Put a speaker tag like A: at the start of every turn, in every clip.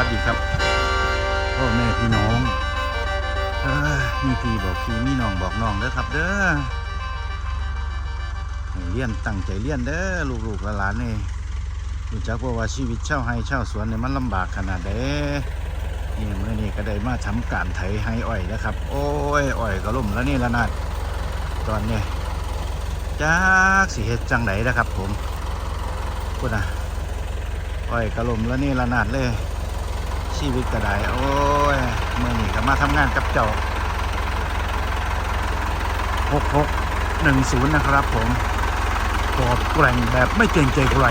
A: ครับพ่อแม่พี่น้องเอ้ยมีพี่บอกพี่มีน้องบอกน้องเด้อครับ เด้อเลี้ยนตั้งใจเลี้ยนเด้อลูกๆหลานๆนี่รู้จักว่าว่าชีวิตเช่าวไห้เช่าสวนเนี่ยมันลำบากขนาดใดนี่เมื่อนี้ก็ได้มาทำการไถให้อ้อยแล้วครับ โอ้ยอ้อยก็ล่มแล้วนี่ละนาดตอนนี้จักสิเฮ็ดจังไหนนะครับ ผมพูดนะอ้อยกระลมแล้วนี่ระนาดเลย ชีวิตก็ได้ โอ้ยเมื่อนี้ก็มาทำงานกับเจ้า6610นะครับผมกอดแกร่งแบบไม่เกรงใจใคร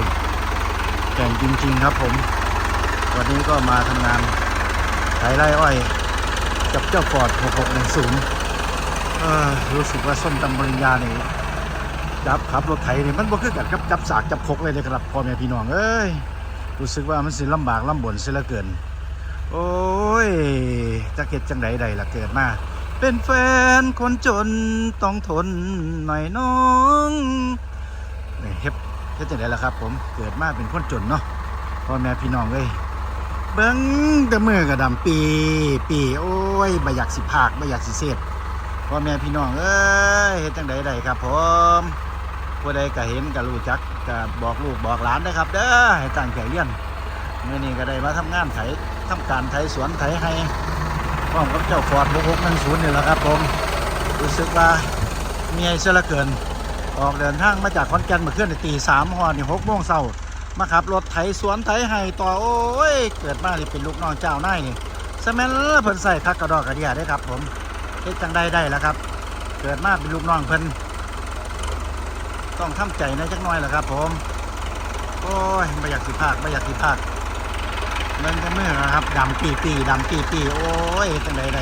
A: แกร่งจริง ๆ ครับผม วันนี้ก็มาทำงานไถไร่อ้อย กับเจ้าฟอร์ด6610เออรู้สึกว่าส้นตำบริญญานี่จับขับรถไถนี่มันบ่คือกันกับจับสากจับคกเลยนะครับพ่อแม่พี่น้องเอ้ยรู้สึกว่ามันสิลำบากลำบนเสียเหลือเกิน โอ้ยจะเก็ดจังใดใดล่ะเกิดมา เป็นแฟนคนจนต้องทนหน่อยน้องนี่เฮ็ดเฮ็ดจังไดล่ะครับ ผมเกิดมาเป็นคนจนเนาะพ่อแม่พี่น้องเอ้ยเบิ้งแต่มือกระดำปี ปีโอ้ยบ่อยากสิภาคบ่อยากสิเสดพ่อแม่พี่น้องเอ้ยเฮ็ดจังใดใดครับ ผมผู้ใดก็เห็นก็รู้จักก็บอกลูกบอกหลานนะครับ เด้อให้ตั้งใจเรียนเมื่อนี้ก็ได้มาทำงานไถ ทำการไถสวนไถให้พร้อมกับเจ้าฟอร์ดบุกนั่งศูนย์นี่แหละครับผมรู้สึกว่าเมียเสียลือเกิน ออกเดินทางมาจากขอนแก่นเมื่อคืนในตีสามหอนี่หกโมงเช้ามาขับรถไถสวนไถให้ต่อโอ้ย เกิดมานี่เป็นลูกน้องเจ้านายนี่สมัยเพิ่นใส่คักกระดอกกระเดียได้ครับ ผมเฮ็ดจังได้ได้แล้วครับ เกิดมาเป็นลูกน้องเพิ่นต้องทำใจในจักหน้อยแหละครับ ผม โอ้ยไม่อยากสิภาคไม่อยากสิภาค เล่นกันเมื่อนะครับดำปีปีดำปีปีโอ้ยจังใดใด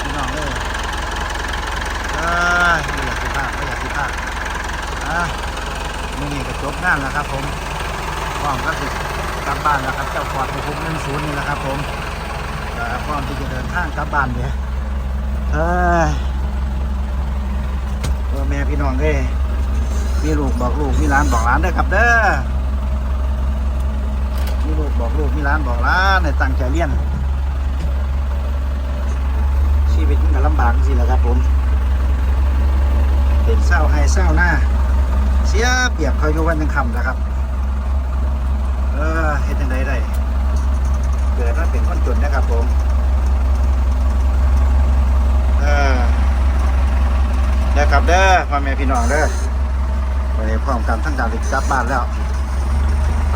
A: พี่น้องเอ้ยเอ้ยไม่อยากสิภาคไม่อยากสิภาคอะมื่อนี้ก็จบงานแล้วครับ ผมพร้อมก็สิกลับบ้านแล้วครับ เจ้าฟอร์ดของผมหนึ่งศูนย์นี่แหละครับ ผมพร้อมที่จะเดินทางกลับบ้านเนี่ยเออแม่พี่น้องเอ้ยมีลูกบอกลูกมีร้านบอกร้านเด้อครับเด้อ มีลูกบอกลูกมีร้านบอกร้านในตั้งใจเรียนชีวิตมันก็ลำบากสิแหละครับผมเป็นเศร้าให้เศร้าหน้า เสียเปรียบเขาอยู่วันยังคำนะครับ เออเฮ็ดยังไงได้เกิดมาเป็นคนจนนะครับผมเออเด้อครับเด้อพ่อแม่พี่น้องเด้อไปพร้อมกันทั้งการกลับบ้านแล้ว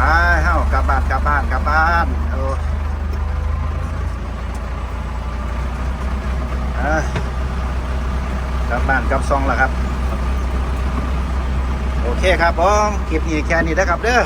A: ไปเฮ้ากลับบ้านกลับบ้านกลับบ้านโอ้เอ้ยกลับบ้านกลับซองแล้วครับ โอเคครับผมคลิปนี้แค่นี้นะครับเด้อ